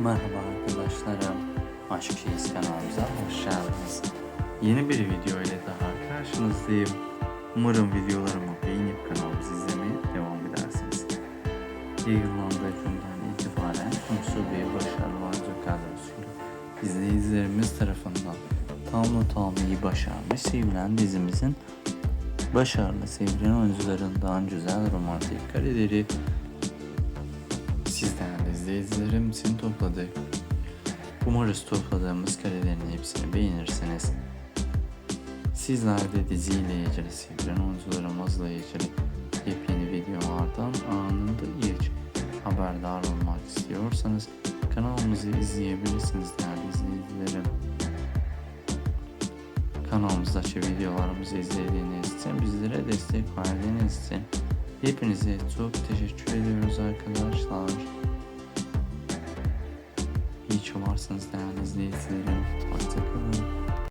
Merhaba arkadaşlarım. Aşk Şeyiz kanalımıza hoş geldiniz. Yeni bir video ile daha karşınızdayım. Umarım videolarımı beğenip kanalımızı izlemeye devam edersiniz. Yayınlandığı günden itibaren konusu bir başarılı oyuncu kadrosuyla izleyicilerimiz tarafından tamlı iyi başarmış sevilen dizimizin başarılı sevilen oyuncularından güzel romantik kareleri sizden de izleyicilerim için topladık. Umarız topladığımız karelerin hepsini beğenirsiniz. Sizler de diziyle ilgili sevilen oyuncularımızla ilgili yepyeni videolardan anında ilk haberdar olmak istiyorsanız kanalımızı izleyebilirsiniz değerli izleyicilerim. Kanalımızdaki videolarımızı izlediğiniz için bizlere destek verdiğiniz için hepinize çok teşekkür ediyoruz İyi ki değerli izleyicilerim.